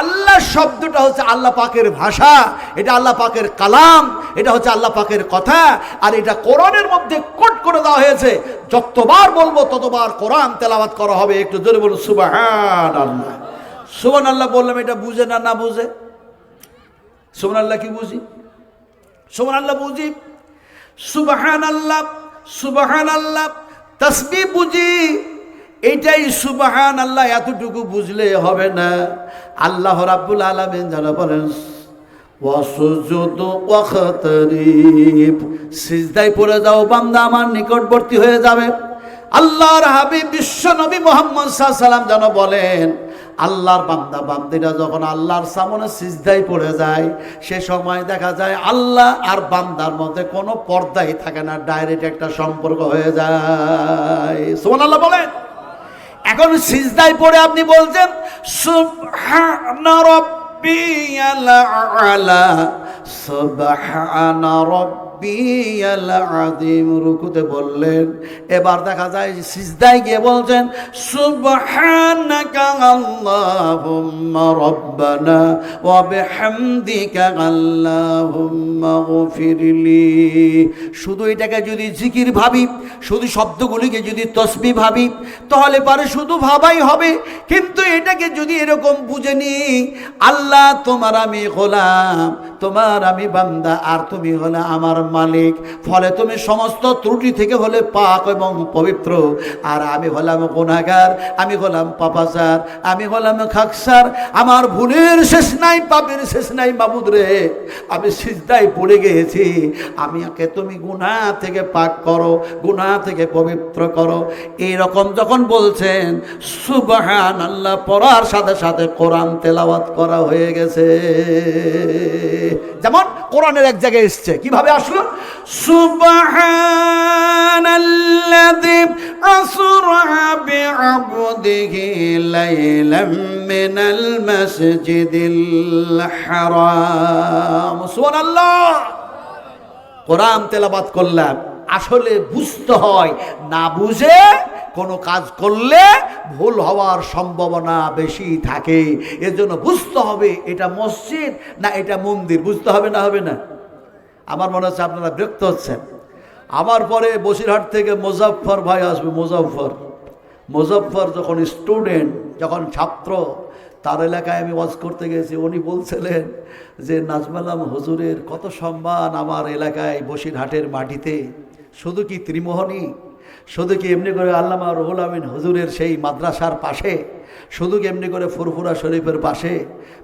আল্লাহ শব্দটা হচ্ছে আল্লাহ পাকের ভাষা, এটা আল্লাহ পাকের কালাম, এটা হচ্ছে আল্লাহ পাকের কথা, আর এটা কোরআনের মধ্যে কোট করে দেওয়া হয়েছে, যতবার বলব ততবার কোরআন তেলাওয়াত করা হবে, একটু জোরে বলুন সুবাহান আল্লাহ সুবান আল্লাহ বললাম, এটা বুঝে না না বুঝে? সুবান আল্লাহ কি বুঝি? সুবান আল্লাহ বুঝি? সুবাহান আল্লাহ সুবাহান আল্লাহ তসবি বুঝি? এটাই সুবাহান আল্লাহ এতটুকু বুঝলে হবে না। আল্লাহ রাব্বুল আলামিন যারা বলেন সিজদায় পড়ে যাও, বান্দা আমার নিকটবর্তী হয়ে যাবে। আল্লাহর হাবিব বিশ্ব নবী মোহাম্মদ সাল্লাম যেন বলেন, আল্লাহর বান্দা বান্দিরা যখন আল্লাহর সামনে সিজদায় পড়ে যায়, সে সময় দেখা যায় আল্লাহ আর বান্দার মধ্যে কোনো পর্দাই থাকে না, ডাইরেক্ট একটা সম্পর্ক হয়ে যায়। সুমান আল্লাহ বলেন। এখন সিজদায় পড়ে আপনি বলছেন সুবহানা রব্বিয়াল আলা সুবহানা আযীম রুকুতে বললেন, এবার দেখা যায় সিজদায় গিয়ে বলছেন, সুবহানাকা শুধু এটাকে যদি জিকির ভাবি, শুধু শব্দগুলিকে যদি তসবি ভাবি, তাহলে পারে শুধু ভাবাই হবে। কিন্তু এটাকে যদি এরকম বুঝে নি, আল্লাহ তোমার আমি গোলাম, তোমার আমি বান্দা, আর তুমি হলে আমার মালিক। ফলে তুমি সমস্ত ত্রুটি থেকে হলে পাক এবং পবিত্র। আর আমি হলাম গুণাগার আমি হলাম পাপাচার, আমি হলাম খাকসার। আমার ভুলের শেষ নাই, পাপের শেষ নাই বাবুদ রে। আমি সিজদায় পড়ে গিয়েছি। আমাকে তুমি গুনাহ থেকে পাক করো, গুনাহ থেকে পবিত্র করো। এইরকম যখন বলছেন সুবাহান আল্লাহ পড়ার সাথে সাথে কোরআন তেলাওয়াত করা হয়ে গেছে। যেমন কোরআনের এক জায়গায় এসছে, কীভাবে আসলো? সুবহানাল্লাযী আসরা বিআবদিহি লাইলাম মিনাল মাসজিদিল হারাম। সুবহানাল্লাহ। কোরআন তেলাবাত করলাম, আসলে বুঝতে হয়, না বুঝে কোনো কাজ করলে ভুল হওয়ার সম্ভাবনা বেশি থাকে। এজন্য বুঝতে হবে এটা মসজিদ না এটা মন্দির, বুঝতে হবে না হবে না? আমার মনে হচ্ছে আপনারা বিরক্ত হচ্ছেন। আমার পরে বসিরহাট থেকে মোজাফফর ভাই আসবে, মোজাফফর। মোজাফফর যখন স্টুডেন্ট যখন ছাত্র, তার এলাকায় আমি ওয়াজ করতে গেছি, উনি বলছিলেন যে নাজমালাম হুজুরের কত সম্মান আমার এলাকায় বসিরহাটের মাটিতে। শুধু কি ত্রিমোহনী? শুধু কি এমনি করে আল্লামা রহুল আমিন হুজুরের সেই মাদ্রাসার পাশে? শুধু কি এমনি করে ফুরফুরা শরীফের পাশে?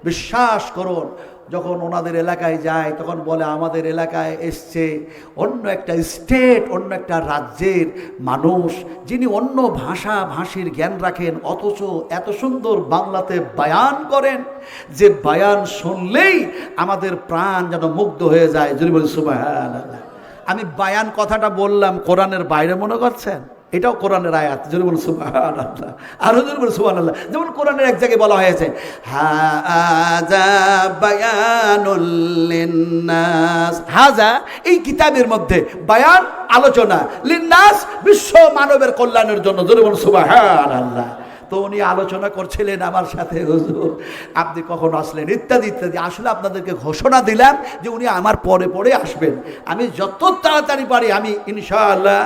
বিশ্বাস করুন যখন ওনাদের এলাকায় যায়, তখন বলে, আমাদের এলাকায় এসছে অন্য একটা স্টেট, অন্য একটা রাজ্যের মানুষ, যিনি অন্য ভাষা, ভাষীর জ্ঞান রাখেন, অথচ এত সুন্দর বাংলাতে বায়ান করেন যে বায়ান শুনলেই আমাদের প্রাণ যেন মুগ্ধ হয়ে যায়। যদি বলি সুবহানাল্লাহ। আমি বায়ান কথাটা বললাম, কোরআনের বাইরে মনে করছেন? এটাও কোরআনের আয়াত। যদি বলুন সুবাহ আরও যদি বলুন সুবাহ আল্লাহ যেমন কোরআনের এক জায়গায় বলা হয়েছে হাজা এই কিতাবের মধ্যে বায়ান, আলোচনা। লিন্নাস বিশ্ব মানবের কল্যাণের জন্য। যদি বলুন সুবাহ আল্লাহ তো উনি আলোচনা করছিলেন আমার সাথে, হুজুর। আপনি কখন আসলেন? ইত্যাদি ইত্যাদি। আসলে আপনাদেরকে ঘোষণা দিলাম যে উনি আমার পরে পরে আসবেন। আমি যত তাড়াতাড়ি পারি, আমি ইনশাআল্লাহ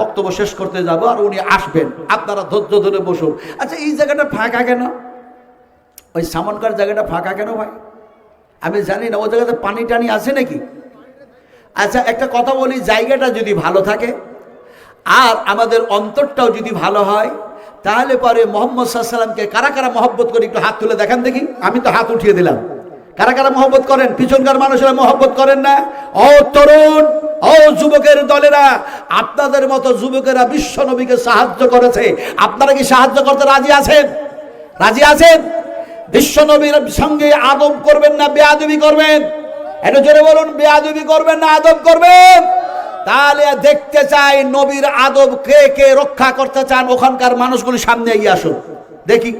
বক্তব্য শেষ করতে যাব আর উনি আসবেন। আপনারা ধৈর্য ধরে বসুন। আচ্ছা এই জায়গাটা ফাঁকা কেন? ওই সামনকার জায়গাটা ফাঁকা কেন ভাই? আমি জানি না, ওই জায়গাতে পানি টানি আছে নাকি? আচ্ছা একটা কথা বলি, জায়গাটা যদি ভালো থাকে আর আমাদের অন্তরটাও যদি ভালো হয়, তাহলে পরে মোহাম্মদ সাল্লামকে কারা কারা মহব্বত করে একটু হাত তুলে দেখান দেখি। আমি তো হাত উঠিয়ে দিলাম। কারা কারা মহব্বত করেন? পিছনকার মানুষেরা মহব্বত করেন না? ও তরুণ, ও যুবকের দলেরা, আপনাদের মতো যুবকেরা বিশ্ব নবীকে সাহায্য করেছে। আপনারা কি সাহায্য করতে রাজি আছেন? রাজি আছেন? বিশ্ব নবীর সঙ্গে আদব করবেন না, বেয়াদবি করবেন? এটা জোরে বলুন, বেয়াদবি করবেন না, আদব করবেন? তাহলে দেখতে চাই নবীর আদব কে কে রক্ষা করতে চান ওখানকার মানুষগুলি সামনে এগিয়ে আসুন দেখি,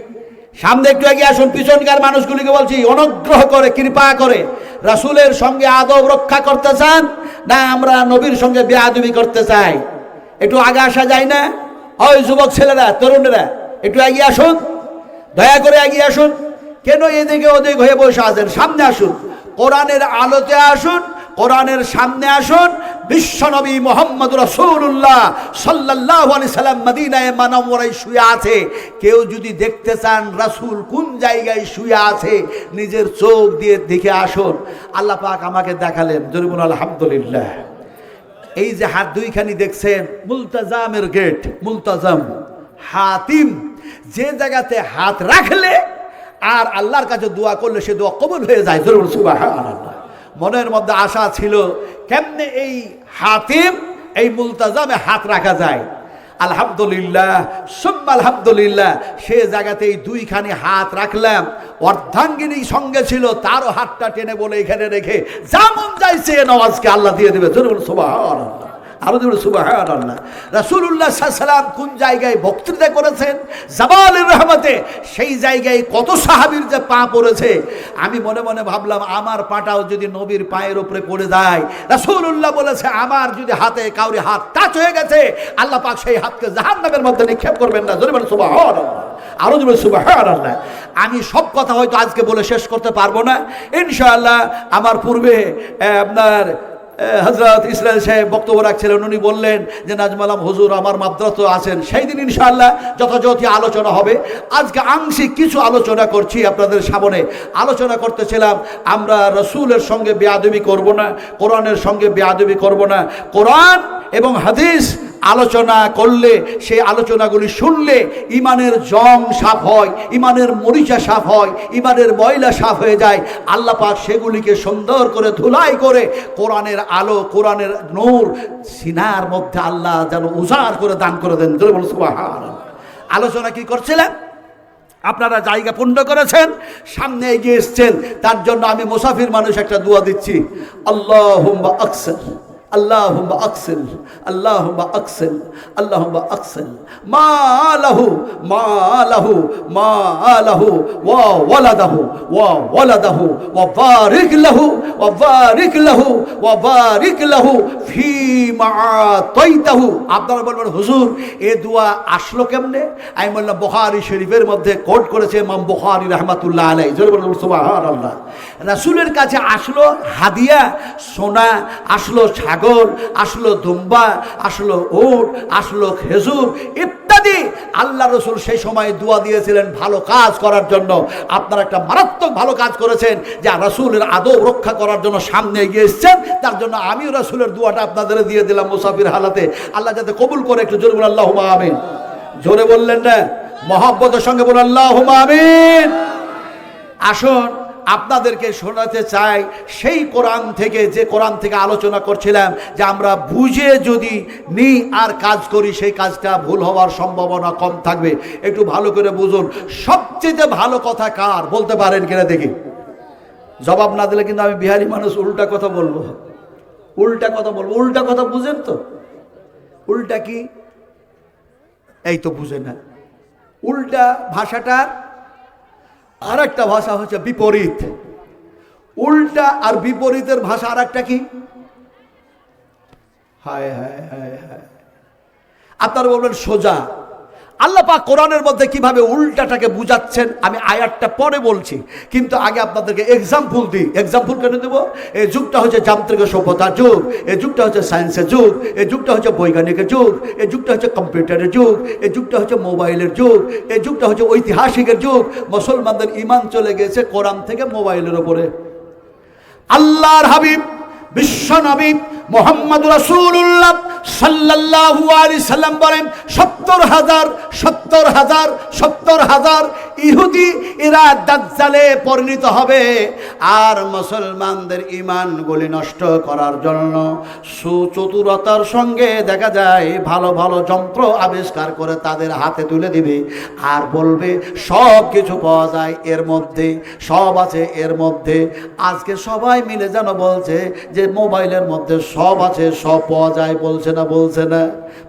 সামনে একটু এগিয়ে আসুন, পিছনকার মানুষগুলিকে বলছি, অনুগ্রহ করে, কৃপা করে, রাসুলের সঙ্গে আদব রক্ষা করতে চান না আমরা নবীর সঙ্গে বেয়াদবি করতে চাই? একটু আগে আসা যায় না? ওই যুবক ছেলেরা, তরুণেরা, একটু এগিয়ে আসুন। দয়া করে এগিয়ে আসুন। কেন এদিকে ওদিক হয়ে বসে আসেন সামনে আসুন। কোরআনের আলোতে আসুন, কোরআনের সামনে আসুন বিশ্বনবী মোহাম্মদ রসুল্লাহ সাল্লাহ আলি সাল্লাম মদিনায় মানবরাই শুয়ে আছে। কেউ যদি দেখতে চান রাসূল কোন জায়গায় শুয়ে আছে, নিজের চোখ দিয়ে দেখে আসুন। আল্লাহ পাক আমাকে দেখালেন। জরিবুল আলহামদুলিল্লাহ। এই যে হাত দুইখানি দেখছেন, মুলতাজামের গেট, মুলতাজাম, হাতিম। যে জায়গাতে হাত রাখলে আর আল্লাহর কাছে দোয়া করলে সে দোয়া কবুল হয়ে যায়। জরুর সুবহানাল্লাহ। মনের মধ্যে আশা ছিল, কেমনে এই হাতিম, এই মুলতাজামে হাত রাখা যায়? আলহামদুলিল্লাহ, সুম্মা আলহামদুলিল্লাহ, সে জায়গাতে এই দুইখানি হাত রাখলাম। অর্ধাঙ্গিনী সঙ্গে ছিল, তারও হাতটা টেনে বলে এখানে রেখে যেমন যাইছে এ নওয়াজকে আল্লাহ দিয়ে দেবে। সুবহানাল্লাহ। আরও দেবেন সুবাহ আল্লাহ রাসুল্লাহ সাল্লাম কোন জায়গায় বক্তৃতা করেছেন? জাবালের রহমতে। সেই জায়গায় কত সাহাবীর যে পা পড়েছে। আমি মনে মনে ভাবলাম, আমার পাটাও যদি নবীর পায়ের উপরে পড়ে যায়। রাসুল্লাহ বলেছে, আমার যদি হাতে কাউরি হাত টাচ হয়ে গেছে, আল্লাহ পাক সেই হাতকে জাহান্নামের মধ্যে নিক্ষেপ করবেন না। জোরে সুবাহ আরও দেবেন সুবাহ আল্লাহ আমি সব কথা হয়তো আজকে বলে শেষ করতে পারব না। ইনশাআল্লাহ, আমার পূর্বে আপনার হজরত ইসরায়েল সাহেব বক্তব্য রাখছিলেন, উনি বললেন যে নাজমালাম হুজুর আমার মাদ্রাস আছেন, সেই দিন ইনশাআল্লাহ যথাযথ আলোচনা হবে। আজকে আংশিক কিছু আলোচনা করছি আপনাদের সামনে। আলোচনা করতেছিলাম, আমরা রসুলের সঙ্গে বেয়াদবি করব না, কোরআনের সঙ্গে বেয়াদবি করব না। কোরআন এবং হাদিস আলোচনা করলে, সেই আলোচনাগুলি শুনলে ইমানের জং সাফ হয়, ইমানের মরিচা সাফ হয়, ইমানের ময়লা সাফ হয়ে যায়। আল্লাহ পাক সেগুলিকে সুন্দর করে ধুলাই করে কোরআনের আলো, কোরআনের নূর সিনার মধ্যে আল্লাহ যেন উজাড় করে দান করে দেন। আলোচনা কি করছিলেন? আপনারা জায়গা পূর্ণ করেছেন, সামনে এগিয়ে এসছেন, তার জন্য আমি মুসাফির মানুষ একটা দোয়া দিচ্ছি। আল্লাহ আকসর। আল্লাহ আকসেল আল্লাহ আকসেল আল্লাহ আকসেল। মা লাহু মা লাহু মা লাহু, ওয়া ওয়ালাদাহু ওয়া ওয়ালাদাহু, ওয়া বারিক লাহু, ওয়া বারিক লাহু, ওয়া বারিক লাহু ফি মা তৈতাহু আপনারা বলবেন, হুজুর, এ দোয়া আসলো কেমনে? আমি বললাম, বুখারী শরীফের মধ্যে কোট করেছে ইমাম বুখারী রাহমাতুল্লাহ আলাইহি। জোরে বলুন, সুবহানাল্লাহ। রাসূলের কাছে আসলো হাদিয়া, সোনা, আসলো ছাগল, আসলো দুম্বা, আসলো উট, আসলো খেজুর ইত্যাদি। আল্লাহ রসুল সেই সময় দোয়া দিয়েছিলেন ভালো কাজ করার জন্য। আপনারা একটা মারাত্মক ভালো কাজ করেছেন, যা রসুলের আদৌ রক্ষা করার জন্য সামনে এগিয়ে এসছেন। তার জন্য আমিও রসুলের দোয়াটা আপনাদের দিয়ে দিলাম মুসাফির হালাতে। আল্লাহ যাতে কবুল করে, একটু জোরে বলে আল্লাহ আমিন। জোরে বললেন না, মহাব্বতের সঙ্গে বলে আল্লাহ আমিন। আসুন। আপনাদেরকে শোনাতে চাই, সেই কোরআন থেকে, যে কোরআন থেকে আলোচনা করছিলাম, যে আমরা বুঝে যদি নিই আর কাজ করি, সেই কাজটা ভুল হওয়ার সম্ভাবনা কম থাকবে। একটু ভালো করে বুঝুন, সবচেয়ে ভালো কথা কার? বলতে পারেন কিনা দেখি। জবাব না দিলে কিন্তু আমি বিহারি মানুষ উল্টা কথা বলব। উল্টা কথা বলব। উল্টা কথা বুঝেন তো? উল্টা কি? এই তো বুঝে না উল্টা ভাষাটার আর একটা ভাষা হচ্ছে বিপরীত। উল্টা আর বিপরীতের ভাষা আর একটা কি? হায় হায় হায় হায়। আপনারা বলবেন সোজা। আল্লাহ পাক কোরআনের মধ্যে কীভাবে উল্টাটাকে বুঝাচ্ছেন, আমি আয়াতটা পরে বলছি। কিন্তু আগে আপনাদেরকে এক্সাম্পল দিই। এক্সাম্পল কেন দেবো? এই যুগটা হচ্ছে যান্ত্রিক সভ্যতার যুগ, এই যুগটা হচ্ছে সায়েন্সের যুগ, এই যুগটা হচ্ছে বৈজ্ঞানিকের যুগ, এই যুগটা হচ্ছে কম্পিউটারের যুগ, এই যুগটা হচ্ছে মোবাইলের যুগ, এই যুগটা হচ্ছে ঐতিহাসিকের যুগ। মুসলমানদের ইমান চলে গেছে কোরআন থেকে মোবাইলের ওপরে আল্লাহর হাবিব, বিশ্ব নবী মোহাম্মদ রাসূলুল্লাহ সাল্লাল্লাহু আলাইহি সাল্লাম বলেন, সত্তর হাজার সত্তর হাজার সত্তর হাজার ইহুদি এরা দাজ্জালে পরিণত হবে। আর মুসলমানদের ইমানগুলি নষ্ট করার জন্য সুচতুরতার সঙ্গে দেখা যায়, ভালো ভালো যন্ত্র আবিষ্কার করে তাদের হাতে তুলে দিবে। আর বলবে, সব কিছু পাওয়া যায় এর মধ্যে, সব আছে এর মধ্যে। আজকে সবাই মিলে যেন বলছে যে, মোবাইলের মধ্যে সব আছে সব পাওয়া যায় বলছে না বলছে না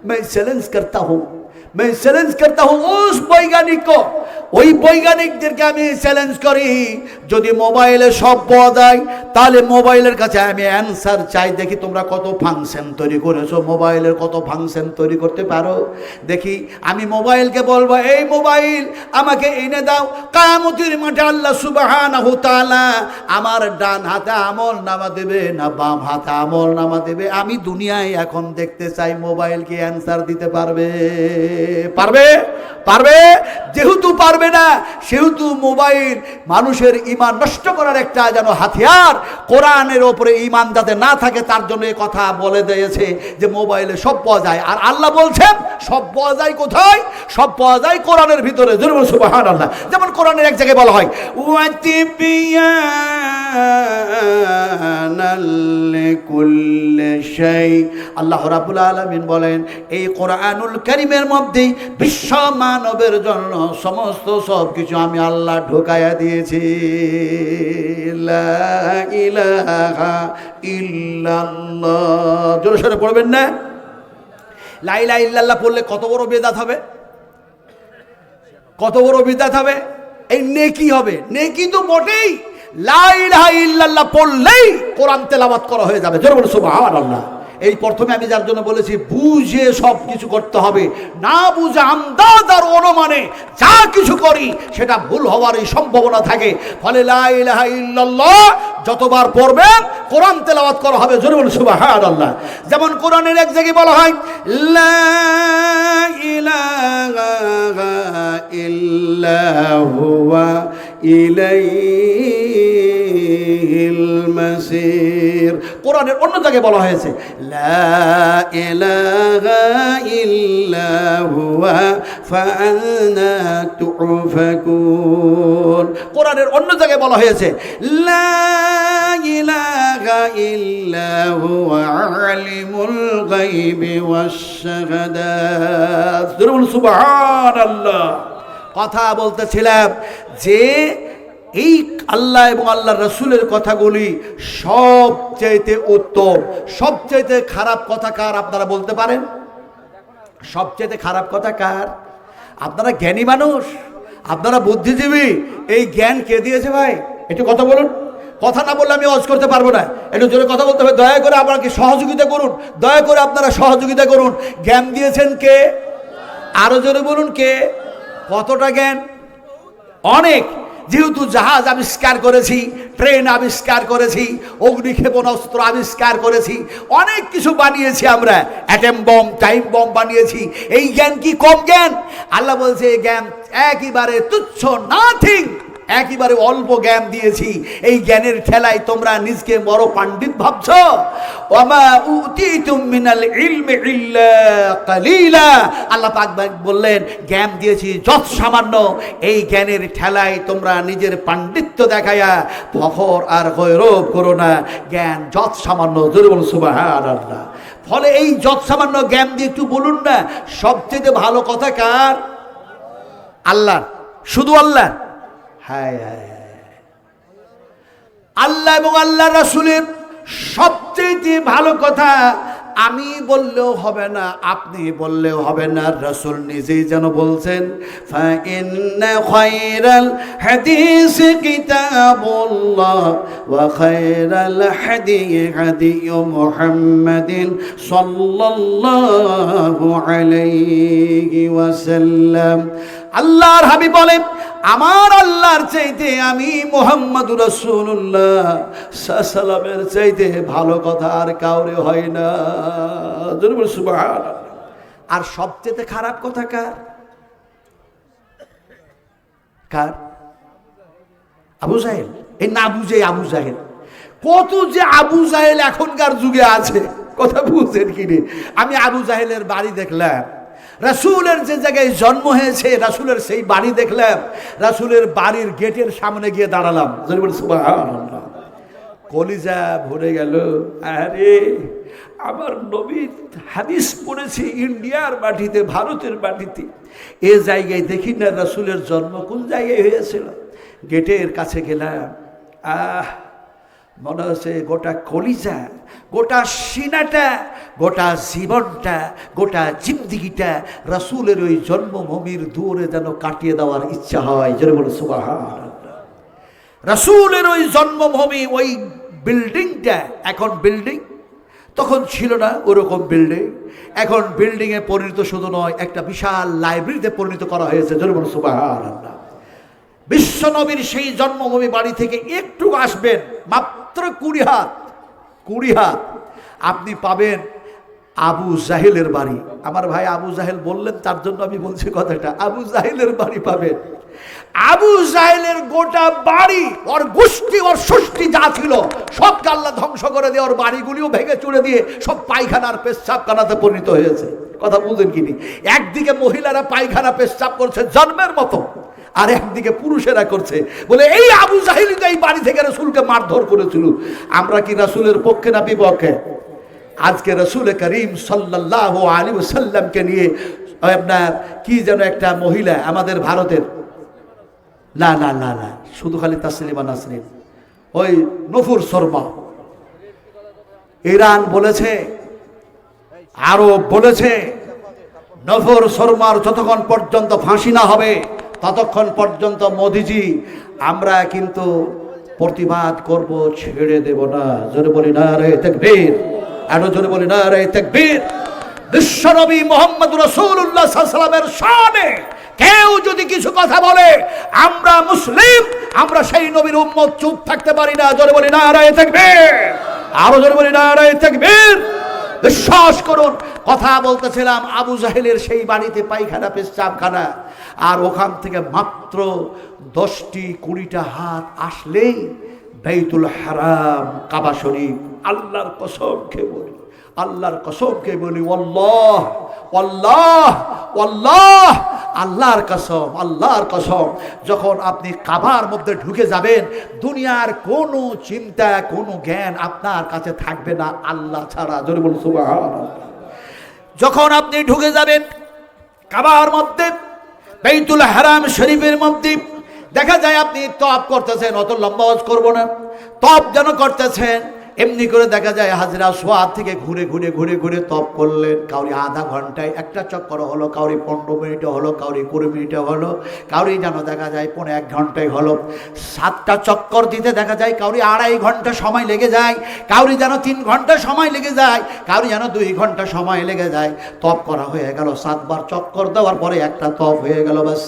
मैं चैलेंज करता हूँ मैं चैलेंज करता हूँ उस वैज्ञानिक को ওই বৈজ্ঞানিকদেরকে আমি চ্যালেঞ্জ করি, যদি মোবাইলে সব পাওয়া যায়, তাহলে মোবাইলের কাছে আমি অ্যান্সার চাই। দেখি তোমরা কত ফাংশন তৈরি করেছ, মোবাইলের কত ফাংশন তৈরি করতে পারো। দেখি, আমি মোবাইলকে বলব, এই মোবাইল আমাকে এনে দাও কামতির মাঠে আল্লাহ তাআলা আমার ডান হাতে আমল নামা দেবে না বাম হাতে আমল নামা দেবে। আমি দুনিয়ায় এখন দেখতে চাই মোবাইলকে অ্যান্সার দিতে পারবে? পারবে? পারবে? যেহেতু পারবে না। সেহেতু মোবাইল মানুষের ইমান নষ্ট করার একটা যেন হাতিয়ার, কোরআনের ওপরে ইমান যাতে না থাকে, তার জন্য কথা বলে দিয়েছে যে মোবাইলে সব পাওয়া যায়। আর আল্লাহ বলছেন, সব পাওয়া যায় কোথায়? সব পাওয়া যায় কোরআনের ভিতরে। জরুর আল্লাহ যেমন কোরআনের এক জায়গায় বলা হয় আল্লাহ রাবুল আলমিন বলেন, এই কোরআনুল করিমের মধ্যেই বিশ্ব মানবের জন্য সমস্ত সব কিছু আমি আল্লাহ ঢোকায়া দিয়েছি। জোরে সরে পড়বেন না? লাইলা ইল্লাল্লাহ পড়লে কত বড় বেদাত হবে? কত বড় বিদাত হবে? এই নেকি হবে। নেকি তো বটেই। লাইলাহা ইল্লাল্লাহ পড়লেই কোরআন তেলাওয়াত করা হয়ে যাবে। জোরে বলে সুবহানাল্লাহ। এই প্রথমে আমি যার জন্য বলেছি, বুঝে সব কিছু করতে হবে। না বুঝে আন্দাজ আর অনুমানে যা কিছু করি, সেটা ভুল হওয়ারই সম্ভাবনা থাকে। ফলে যতবার পড়বেন, কোরআন তেলাওয়াত করা হবে জোরে বলে সুবহানাল্লাহ। যেমন কোরআনের এক জায়গায় বলা হয়, লা ইলাহা ইল্লা হুয়া ইলাইহিল মাসির কোরআনের অন্য জায়গায় বলা হয়েছে, লা ইলাহা ইল্লা হুয়া ফাআন্না তুফাকুন। কোরআনের অন্য জায়গায় বলা হয়েছে, লা ইলাহা ইল্লা হুয়া আলিমুল গায়বি ওয়াশ শাহাদাত সুবহানাল্লাহ। কথা বলতেছিলাম যে এই আল্লাহ এবং আল্লাহ রসুলের কথাগুলি সবচাইতে উত্তম, সবচাইতে খারাপ কথা কার আপনারা বলতে পারেন? সবচাইতে খারাপ কথা কার? আপনারা জ্ঞানী মানুষ, আপনারা বুদ্ধিজীবী, এই জ্ঞান কে দিয়েছে ভাই? একটু কথা বলুন। কথা না বললে আমি অজ করতে পারব না। একটু জোরে কথা বলতে হবে। দয়া করে আপনাকে সহযোগিতা করুন। দয়া করে আপনারা সহযোগিতা করুন। জ্ঞান দিয়েছেন কে? আরও জোরে বলুন কে? কতটা জ্ঞান? অনেক। যেহেতু জাহাজ আবিষ্কার করেছি, ট্রেন আবিষ্কার করেছি অগ্নি ক্ষেপণাস্ত্র আবিষ্কার করেছি, অনেক কিছু বানিয়েছি আমরা। অ্যাটেম বম, টাইম বম বানিয়েছি। এই জ্ঞান কি কম জ্ঞান? আল্লাহ বলছে, এই জ্ঞান একইবারে তুচ্ছ, নাথিং। একেবারে অল্প জ্ঞান দিয়েছি। এই জ্ঞানের ঠেলায় তোমরা নিজকে বড় পাণ্ডিত ভাবছ? আল্লাহ পাক বললেন, জ্ঞান দিয়েছি যত সামান্য। এই জ্ঞানের ঠেলায় তোমরা নিজের পাণ্ডিত্য দেখায়া ফখর আর গৌরব করো না। জ্ঞান যত সামান্য, জোরে বলুন, সুবহানাল্লাহ। ফলে এই যত সামান্য জ্ঞান দিয়ে একটু বলুন না, সবচেয়ে ভালো কথা কার? আল্লাহ শুধু আল্লাহ হায় হায়। আল্লাহ এবং আল্লাহ রাসুলের সবচেয়ে ভালো কথা, আমি বললেও হবে না, আপনি বললেও হবে না রাসূল নিজেই যেন বলছেন ওয়াসাল্লাম আল্লাহর হাবিব বলেন আমার আল্লাহর চাইতে আমি মোহাম্মদ রসুল্লাহ সালামের চাইতে ভালো কথা আর কাউরে হয় না। আর সবচেয়ে খারাপ কথা কার? কার? আবু জাহেল। এই না বুঝে আবু জাহেল। কত যে আবু জাহেল এখনকার যুগে আছে, কথা বুঝছেন কি রে? আমি আবু জাহেলের বাড়ি দেখলাম। রাসূলের যে জায়গায় জন্ম হয়েছে, রাসুলের সেই বাড়ি দেখলাম, রাসূলের বাড়ির গেটের সামনে গিয়ে দাঁড়ালাম। কলিজা ভরে গেল। আরে, আমার নবীর হাদিস পড়েছি ইন্ডিয়ার মাটিতে, ভারতের মাটিতে। এ জায়গায় দেখি না রাসূলের জন্ম কোন জায়গায় হয়েছিল। গেটের কাছে গেলাম। আহ মনে হচ্ছে গোটা কলিজা, গোটা সিনাটা, গোটা জীবনটা, গোটা জিন্দিগিটা রাসূলের ওই জন্মভূমির দূরে যেন কাটিয়ে দেওয়ার ইচ্ছা হয়। যেন বলে সুবাহান রাসূলের ওই জন্মভূমি, ওই বিল্ডিংটা, এখন বিল্ডিং? তখন ছিল না ওরকম বিল্ডিং। এখন বিল্ডিংয়ে পরিণত শুধু নয়, একটা বিশাল লাইব্রেরিতে পরিণত করা হয়েছে। যেন বলে সুবাহান বিশ্বনবীর সেই জন্মভূমি বাড়ি থেকে একটু আসবেন মাত্র কুড়ি হাত কুড়ি হাত। আপনি পাবেন আবু জাহেলের বাড়ি। আমার ভাই আবু জাহেল বললেন, তার জন্য আমি বলছি কথাটা, আবু জাহেলের বাড়ি পাবেন। আবু জাহেলের গোটা বাড়ি, ওর গোষ্ঠী, ওর ষষ্ঠী যা ছিল, সব আল্লাহ ধ্বংস করে দিয়ে ওর বাড়িগুলিও ভেঙে চুড়ে দিয়ে সব পায়খানার পেশাবখানাতে পরিণত হয়েছে। কথা বুঝেন কিনি একদিকে মহিলারা পায়খানা পেশাব করছে জন্মের মতো আর একদিকে পুরুষেরা করছে। বলে, এই আবু জাহিলি এই বাড়ি থেকে রসুলকে মারধর করেছিল, আমরা কি রাসুলের পক্ষে না বিপক্ষে? আজকে রসুল করিম সাল্লাহ আলী সাল্লামকে নিয়ে আপনার কি যেন একটা মহিলা আমাদের ভারতের। না না না না, শুধু খালি তাসলিমা নাসরিন। ওই নফুর শর্মা। ইরান বলেছে, আরব বলেছে, নফর শর্মার যতক্ষণ পর্যন্ত ফাঁসি না হবে ততক্ষণ পর্যন্ত মোদিজি, আমরা কিন্তু প্রতিবাদ করব, ছেড়ে দেব না। জোরে বলি না রে তেকবীর। আরও জোরে বলি না রে তেকবীর। বিশ্বনবী মোহাম্মদ রসুল্লাহ সাল্লামের শানে কেউ যদি কিছু কথা বলে, আমরা মুসলিম, আমরা সেই নবীর উম্মত চুপ থাকতে পারি না। জোরে বলি না রে তেকবীর। আরও জোরে বলি না রে তেকবীর। বিশ্বাস করুন, কথা বলতেছিলাম, আবু জাহেলের সেই বাড়িতে পায়খানা, পেশাবখানা। আর ওখান থেকে মাত্র দশটি, কুড়িটা হাত আসলেই বেতুল হারাম, কাবা শরীফ। আল্লাহর কসম খেয়ে বলি, আল্লাহর কসম খেয়ে বলি অল্লাহ অল্লাহ অল্লাহ আল্লাহর কসম আল্লাহর কসম, যখন আপনি কাবার মধ্যে ঢুকে যাবেন, দুনিয়ার কোনো চিন্তা, কোনো জ্ঞান আপনার কাছে থাকবে না, আল্লাহ ছাড়া জোরে বলুন। যখন আপনি ঢুকে যাবেন কাবার মধ্যে বেতুল হারাম শরীফের মধ্যে, দেখা যায় আপনি তপ করতেছেন, অত লম্বা করব না তপ যেন করতেছেন এমনি করে দেখা যায় হাজরা সোয়াদ থেকে ঘুরে ঘুরে ঘুরে ঘুরে তপ করলেন। কাউরি আধা ঘন্টায় একটা চক্কর হলো, কাউরি পনেরো মিনিটে হলো, কাউরি কুড়ি মিনিটে হলো, কাউরি যেন দেখা যায় পনেরো এক ঘন্টায় হলো। সাতটা চক্কর দিতে দেখা যায় কাউরি আড়াই ঘণ্টা সময় লেগে যায়, কাউরি যেন তিন ঘণ্টা সময় লেগে যায়, কাউরি যেন দুই ঘণ্টা সময় লেগে যায়। তপ করা হয়ে গেল, সাতবার চক্কর দেওয়ার পরে একটা তপ হয়ে গেল ব্যাস।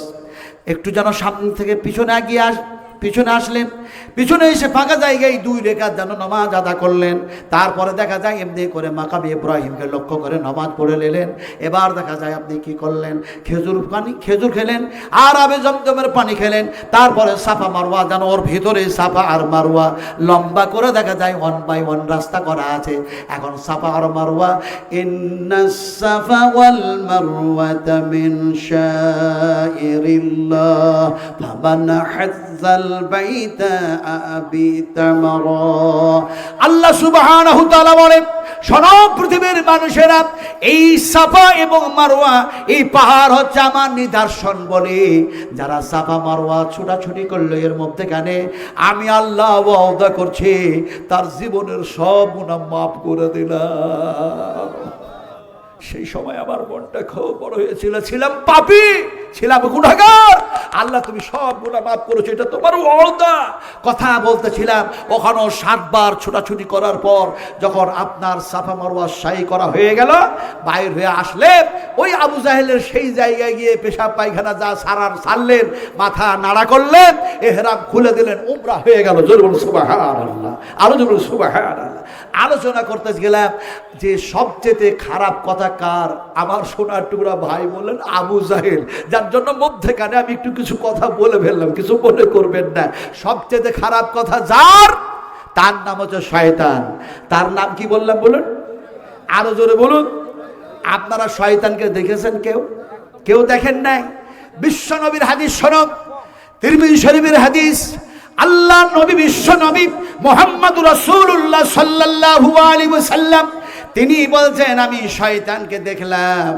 একটু যেন সামনে থেকে পিছনে এগিয়ে আস পিছনে আসলেন। পিছনে এসে ফাঁকা জায়গায় দুই রেখার যেন নমাজ আদা করলেন। তারপরে দেখা যায় এমনি করে মাকাবি ইব্রাহিমকে লক্ষ্য করে নমাজ পড়ে নিলেন। এবার দেখা যায় আপনি কি করলেন? খেজুর পানি, খেজুর খেলেন, আর আবে জমজমের পানি খেলেন। তারপরে সাফা মারোয়া যেন ওর ভিতরে সাফা আর মারোয়া লম্বা করে দেখা যায় ওয়ান বাই ওয়ান রাস্তা করা আছে। এখন সাফা আর মারোয়া সাফা ওয়াল মারওয়াতা মিন শাইরিল্লাহ, ফামান হাজ্জাল বাইতা আবিতা আল্লাহ সুবহানাহু তাআলা বলেন, শোনো পৃথিবীর মানুষেরা, এই সাফা এবং মারোয়া এই পাহাড় হচ্ছে আমার নিদর্শন বলে। যারা সাফা মারোয়া ছোটাছুটি করল, এর মধ্যে কেন, আমি আল্লাহ ওয়াদা করছি, তার জীবনের সব গুণা মাফ করে দিলাম। সেই সময় আমার মনটা খুব বড় হয়েছিল। ছিলাম পাপি, ছিলাম গুণাগার আল্লাহ, তুমি সব গুণা মাফ করেছ, এটা তোমার ওয়াদা। কথা বলতেছিলাম ওখানেও সাতবার ছোটাছুটি করার পর যখন আপনার সাফা মারওয়া সাই করা হয়ে গেল, বাইর হয়ে আসলেন। ওই আবু জাহেলের সেই জায়গায় গিয়ে পেশাব পায়খানা যা সারার সারলেন, মাথা নাড়া করলেন, এহরাম খুলে দিলেন, উমরা হয়ে গেল। জোর বলুন আল্লাহ আরও জোর বলুন আল্লাহ আলোচনা করতে গেলাম যে সবচেয়ে খারাপ কথা কার আমার সোনার টুকরা ভাই বললেন, আবু জাহেল, যার জন্য মধ্যেখানে আমি একটু কিছু কথা বলে ফেললাম, কিছু মনে করবেন না। সবচেয়ে খারাপ কথা যার, তার নাম হচ্ছে শয়তান। তার নাম কি বললাম বলুন? আরও জোরে বলুন। আপনারা শয়তানকে দেখেছেন কেউ? কেউ দেখেন নাই? বিশ্ব নবীর হাদিস শোনক, তিরমিজি শরীফের হাদিস, আল্লাহ নবী বিশ্ব নবী মোহাম্মদ রসুল্লাহ সাল্লাল্লাহু আলাইহি ওয়াসাল্লাম তিনি বলছেন আমি শয়তানকে দেখলাম।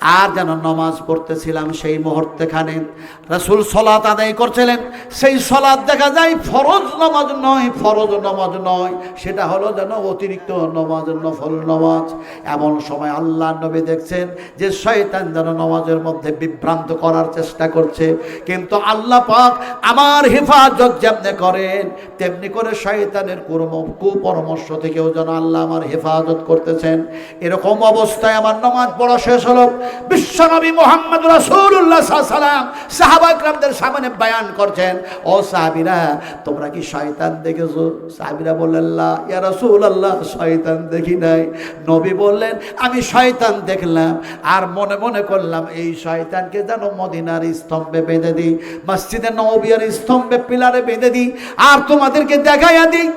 আর যেন নমাজ পড়তেছিলাম সেই মুহূর্তে মুহূর্তেখানে। রাসুল সলাত আদায় করছিলেন। সেই সলাৎ দেখা যায় ফরজ নমাজ নয়, ফরজ নমাজ নয়। সেটা হলো যেন অতিরিক্ত নমাজ, নফল নমাজ। এমন সময় আল্লাহ নবী দেখছেন যে শয়তান যেন নমাজের মধ্যে বিভ্রান্ত করার চেষ্টা করছে। কিন্তু আল্লাহ পাক আমার হেফাজত যেমনি করেন, তেমনি করে শয়তানের কুর্ম, কুপরামর্শ থেকেও যেন আল্লাহ আমার হেফাজত করতেছেন। এরকম অবস্থায় আমার নমাজ পড়া শেষ হলো। বিশ্বনবী মোহাম্মদ রাসূলুল্লাহ সাল্লাম সাহাবা ইকরামদের সামনে বয়ান করছেন, ও সাহাবীরা, তোমরা কি শয়তান দেখেছ? সাহাবীরা বললেন ইয়া রাসূলুল্লাহ, শয়তান দেখি নাই। নবী বললেন, আমি শয়তান দেখলাম আর মনে মনে করলাম, এই শয়তানকে যেন মদিনার স্তম্ভে বেঁধে দিই, মসজিদে নবীর স্তম্ভে পিলারে বেঁধে দিই, আর তোমাদেরকে দেখাইয়া দিই।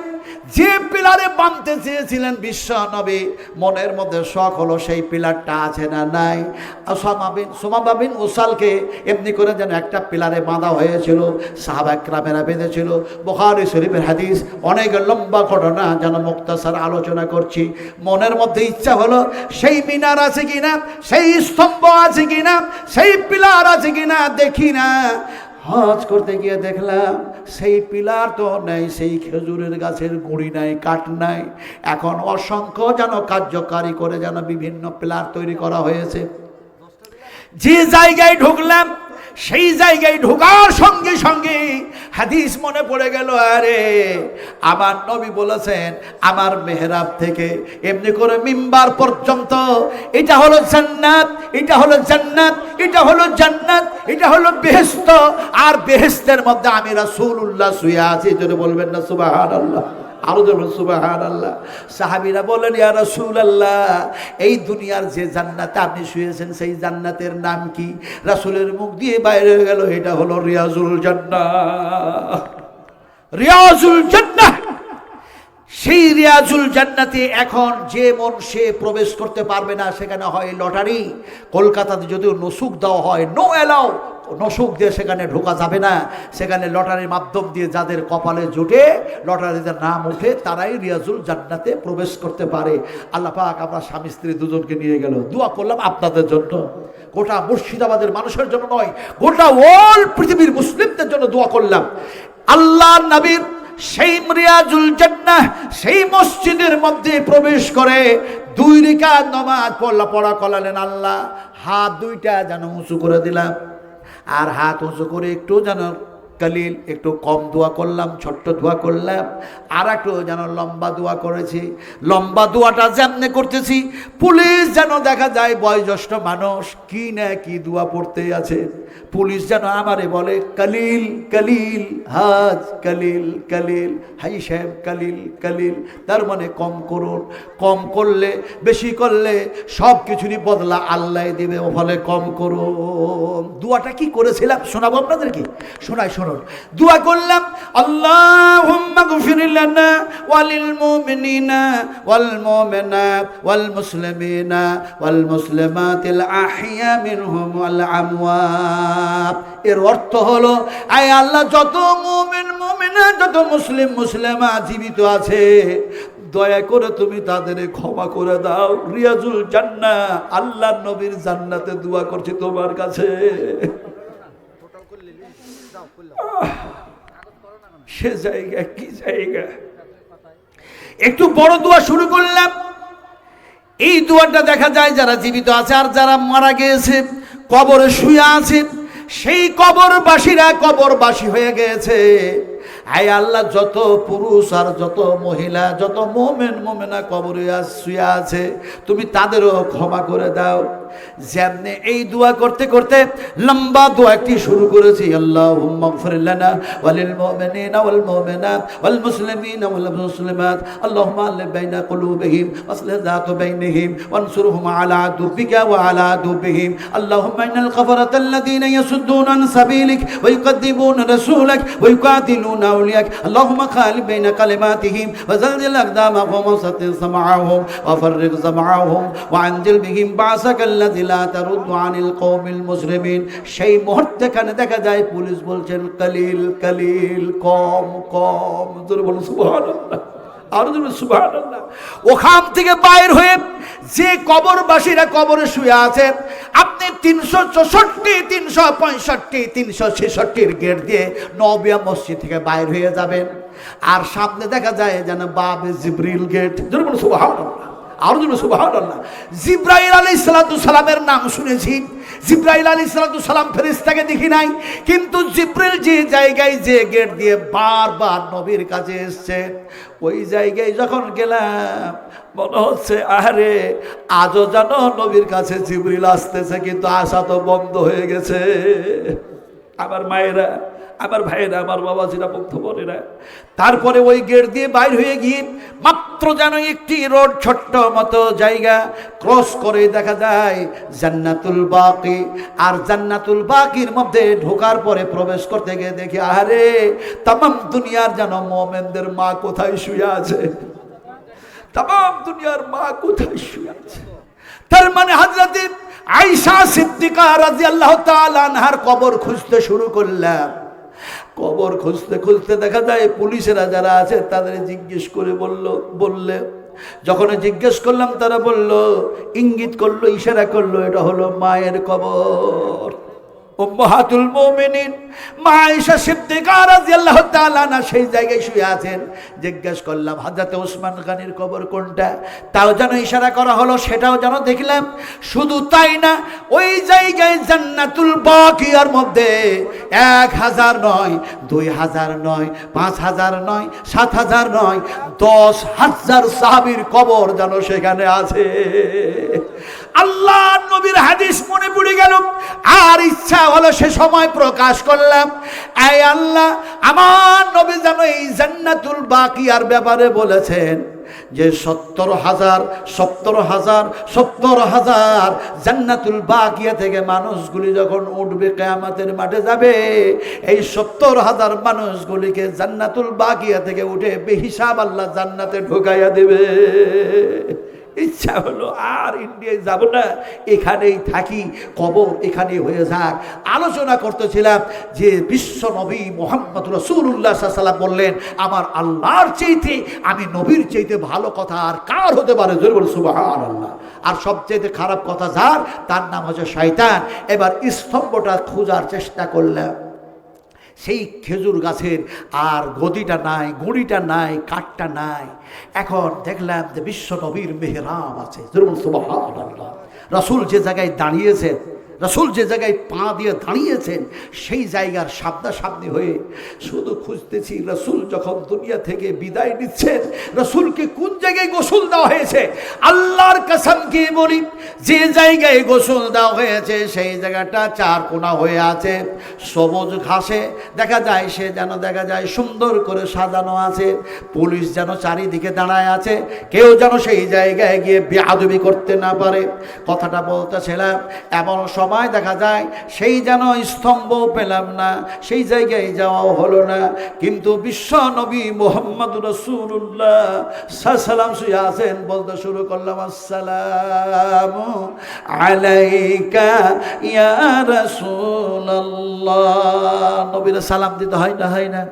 যে পিলারে বাঁধতে চেয়েছিলেন বিশ্ব নবী, মনের মধ্যে শখ হলো সেই পিলারটা আছে না নাই। সোমাবিন সোমাবাবিন উসালকে এমনি করে যেন একটা পিলারে বাঁধা হয়েছিল সাহাবাকরামেরা বেঁধেছিল। বোখারি শরীফের হাদিস, অনেক লম্বা ঘটনা যেন মুক্তাসার আলোচনা করছি। মনের মধ্যে ইচ্ছা হলো, সেই মিনার আছে কিনা, সেই স্তম্ভ আছে কিনা, সেই পিলার আছে কিনা, দেখি না। হজ করতে গিয়ে দেখলাম, সেই পিলার তো নেই, সেই খেজুরের গাছের গুঁড়ি নাই, কাঠ নাই। এখন অসংখ্য যেন কার্যকারী করে যেন বিভিন্ন পিলার তৈরি করা হয়েছে। যে জায়গায় ঢুকলাম সেই জায়গায় ঢোকার সঙ্গে সঙ্গে হাদিস মনে পড়ে গেল, আরে আমার নবী বলেছেন, আমার মেহরাব থেকে এমনি করে মিম্বার পর্যন্ত, এটা হলো জান্নাত, এটা হলো জান্নাত, এটা হলো জান্নাত, এটা হলো বেহেস্ত আর বেহেস্তের মধ্যে আমি রাসূলুল্লাহ শুয়ে আছি, যদি বলবেন না, সুবহানাল্লাহ। আরও যেমন সুবাহান আল্লাহ সাহাবিরা বলেন ইয়া রাসূল আল্লাহ এই দুনিয়ার যে জান্নাতে আপনি শুয়েছেন, সেই জান্নাতের নাম কি? রাসূলের মুখ দিয়ে বাইরে গেল, এটা হলো রিয়াজুল জান্নাহ। রিয়াজুল জান্নাহ! সেই রিয়াজুল জান্নাতে এখন যে মন সে প্রবেশ করতে পারবে না, সেখানে হয় লটারি। কলকাতাতে যদিও নসুক দেওয়া হয় নো অ্যালাউ নসুক দিয়ে সেখানে ঢোকা যাবে না। সেখানে লটারির মাধ্যম দিয়ে যাদের কপালে জুটে, লটারিতে নাম উঠে তারাই রিয়াজুল জান্নাতে প্রবেশ করতে পারে। আল্লাহ পাক আমরা স্বামী, স্ত্রী দুজনকে নিয়ে গেল। দোয়া করলাম আপনাদের জন্য। গোটা মুর্শিদাবাদের মানুষের জন্য নয়, গোটা ওয়ার্ল্ড পৃথিবীর মুসলিমদের জন্য দোয়া করলাম। আল্লাহ নবীর সেই রিয়াজুল জান্নাহ সেই মসজিদের মধ্যে প্রবেশ করে দুই রেখা নমাজ পড়লা, পড়া করালেন আল্লাহ। হাত দুইটা যেন উঁচু করে দিলাম। আর হাত উঁচু করে একটু যেন কালিল একটু কম দোয়া করলাম, ছোট্ট দোয়া করলাম আর একটু যেন লম্বা দোয়া করেছি। লম্বা দোয়াটা যেমনে করতেছি, পুলিশ যেন দেখা যায় বয়োজ্যেষ্ঠ মানুষ কি না কি দোয়া পড়তে আছে। পুলিশ যেন আমারে বলে, কালিল কালিল, হাজ, কালিল কালিল, হাই সাহেব কালিল কালিল। তার মানে কম করুন, কম করলে, বেশি করলে সব কিছুরই বদলা আল্লাহ দেবে ও ফলে কম করুন। দুয়াটা কি করেছিলাম শোনাবো আপনাদেরকে? শোনাই। শুনুন দুয়া করলাম, আল্লাহুম্মা গফির লানা ওয়ালিল মুমিনিনা ওয়াল মুমিনাত ওয়াল মুসলিমিনা ওয়াল মুসলিমাতিল আহিয়া মিনহুম ওয়াল আমওয়াত। এর অর্থ হলো, আয় আল্লাহ, যত মুমিন, মুমিনা, যত মুসলিম, মুসলিমা জীবিত আছে, দয়া করে তুমি তাদের ক্ষমা করে দাও। রিয়াজুল জান্না আল্লাহ নবীর জান্নাতে দোয়া করছি তোমার কাছে। সে জায়গা, কি জায়গা? একটু বড় দোয়া শুরু করলাম। এই দোয়াটা দেখা যায় যারা জীবিত আছে আর যারা মারা গিয়েছে, কবরে শুয়ে আছে, সেই কবরবাসীরা কবরবাসী হয়ে গেছে। আয় আল্লাহ, যত পুরুষ আর যত মহিলা, যত মোমেন, মোমেনা কবরে শুয়ে আছে, তুমি তাদেরও ক্ষমা করে দাও। যেমনি এই দোয়া করতে করতে লম্বা দোয়া একটি শুরু করেছি। আল্লাহ মাগফিরলানা ওয়ালিল মুমিনিনা ওয়াল মুমিনাত ওয়াল মুসলিমিনা ওয়াল মুসলিমাত। আল্লাহুম্মা আলিফ বাইনা কুলুবিহিম ওয়াসলিহ যাতা বাইনিহিম ওয়ানসুরহুম আলা আদুবিকা ওয়া আলা আদুবিহিম আল্লাহুম্মা ইন্নাল কাফারাতা আল্লাযীনা ইয়াসুদ্দুনা আন সাবিলিক ওয়া ইউকাদ্দিবুনা রাসূলাক ওয়া ইউকাতিলুনা আউলিয়াক। আল্লাহুম্মা খালিফ বাইনা কালিমাতিহিম ওয়া জালজিল আকদামাহুম ওয়া সাত্তির সামাআহুম ওয়া আল্লাযী লা তারুদ্দু আনিল কওমিল মুসলিমিন সেই দেখা যায় পুলিশ বলছেন, কালিল কালিল, কম কম। জোরে বলুন আর সুবহানাল্লাহ। ওখান থেকে বাইর হয়ে যে কবরবাসীরা কবরে শুয়ে আছেন আপনি তিনশো চৌষট্টি, তিনশো পঁয়ষট্টি, তিনশো ছেষট্টির গেট দিয়ে নবিয়া মসজিদ থেকে বাইর হয়ে যাবেন। আর সামনে দেখা যায় যেন বাবে জিব্রিল গেট। যেরকম সুবহানাল্লাহ। আর জন্য সুবহানাল্লাহ। জিব্রাইল আলাইহিস সালাতু সালামের নাম শুনেছি। জিব্রাইল আলাইহিস সালাতু সালাম ফেরেশতাকে দেখি নাই, কিন্তু জিব্রাইল যে জায়গায় যে গেট দিয়ে বারবার নবীর কাছে এসছে, ওই জায়গায় যখন গেলাম, মনে হচ্ছে আরে আজও যেন নবীর কাছে জিব্রিল আসতেছে, কিন্তু আসা তো বন্ধ হয়ে গেছে। আবার মায়েরা আমার ভাইয়েরা, আমার বাবা জিরা বন্ধু বোনেরা, তারপরে ওই গেট দিয়ে বাইর হয়ে গিয়ে মাত্র যেন একটি রোড, ছোট্ট মতো জায়গা ক্রস করে দেখা যায় জান্নাতুল বাকি। আর জান্নাতুল বাকির মধ্যে ঢোকার পরে প্রবেশ করতে গিয়ে দেখি আরে তামাম দুনিয়ার যেন মোমেনদের মা কোথায় শুয়ে আছে? তামাম দুনিয়ার মা কোথায় শুয়ে আছে? তার মানে হাজরাতে আইসা সিদ্দিকা রাজি আল্লাহ আনহার কবর খুঁজতে শুরু করলাম কবর খুঁজতে খুঁজতে দেখা যায়, পুলিশেরা যারা আছে তাদের জিজ্ঞেস করে বলল, বললে যখন জিজ্ঞেস করলাম তারা বলল, ইঙ্গিত করল, ইশারা করল, এটা হলো মায়ের কবর। ও মহাতুল মুমিনিন। মা আয়েশা সিদ্দিকা সেই জায়গায় শুয়ে আছেন। জিজ্ঞেস করলাম, হযরত ওসমান গানির কবর কোনটা? তাও যেন ইশারা করা হলো, সেটাও যেন দেখলাম, শুধু তাই না, ওই জায়গায় জান্নাতুল বাকিয়ার মধ্যে এক হাজার নয়, দুই হাজার নয়, পাঁচ হাজার নয়, সাত হাজার নয়, দশ হাজার সাহাবীর কবর যেন সেখানে আছে। আল্লাহ নবীর হাদিস মনে পড়ে গেল, আর ইচ্ছা হলো সে সময় প্রকাশ করলাম এই আল্লাহ, আমার নবী যেন এই জান্নাতুল ব্যাপারে বলেছেন যে সত্তর হাজার সত্তর হাজার সত্তর হাজার জান্নাতুল বাকিয়া থেকে মানুষগুলি যখন উঠবে কেয়ামাতের মাঠে যাবে, এই সত্তর হাজার মানুষগুলিকে জান্নাতুল বাকিয়া থেকে উঠে বেহিসাব আল্লাহ জান্নাতে ঢুকাইয়া দেবে। ইচ্ছা হলো, আর ইন্ডিয়ায় যাব না, এখানেই থাকি কবর এখানে হয়ে যাক। আলোচনা করতেছিলাম যে বিশ্ব নবী মোহাম্মদ রসুল্লাহ সাল্লাম বললেন, আমার আল্লাহর চাইতে, আমি নবীর চাইতে ভালো কথা আর কার হতে পারে? সুবাহ আল্লাহ আর সবচেয়ে খারাপ কথা যার, তার নাম হচ্ছে শয়তান। এবার স্তম্ভটা খোঁজার চেষ্টা করলাম। সেই খেজুর গাছের আর গদিটা নাই, গুঁড়িটা নাই, কাঠটা নাই। এখন দেখলাম যে বিশ্ব নবীর মেহরাম আছে। রসুল যে জায়গায় দাঁড়িয়েছেন রসুল যে জায়গায় পা দিয়ে দাঁড়িয়েছেন, সেই জায়গার সাবদা সাবনি হয়ে শুধু খুঁজতেছি রসুল যখন দুনিয়া থেকে বিদায় নিচ্ছেন, রসুলকে কোন জায়গায় গোসল দেওয়া হয়েছে? আল্লাহর কসমকে বলি, যে জায়গায় গোসল দেওয়া হয়েছে, সেই জায়গাটা চার কোনা হয়ে আছে, সবুজ ঘাসে। দেখা যায় সে যেন, দেখা যায় সুন্দর করে সাজানো আছে, পুলিশ যেন চারিদিকে দাঁড়ায় আছে, কেউ যেন সেই জায়গায় গিয়ে বেআবি করতে না পারে। কথাটা বলতেছিলাম, এমন সময় দেখা যায়, সেই যেন স্তম্ভ পেলাম না, সেই জায়গায় যাওয়াও হলো না। কিন্তু বিশ্ব নবী মোহাম্মদ রসুল্লাহ সালাম আছেন, বলতে শুরু করলাম, আসসালাম আলাইকা ইয়া রাসূলুল্লাহ। নবীর সালাম দিতে হয় না হয় না।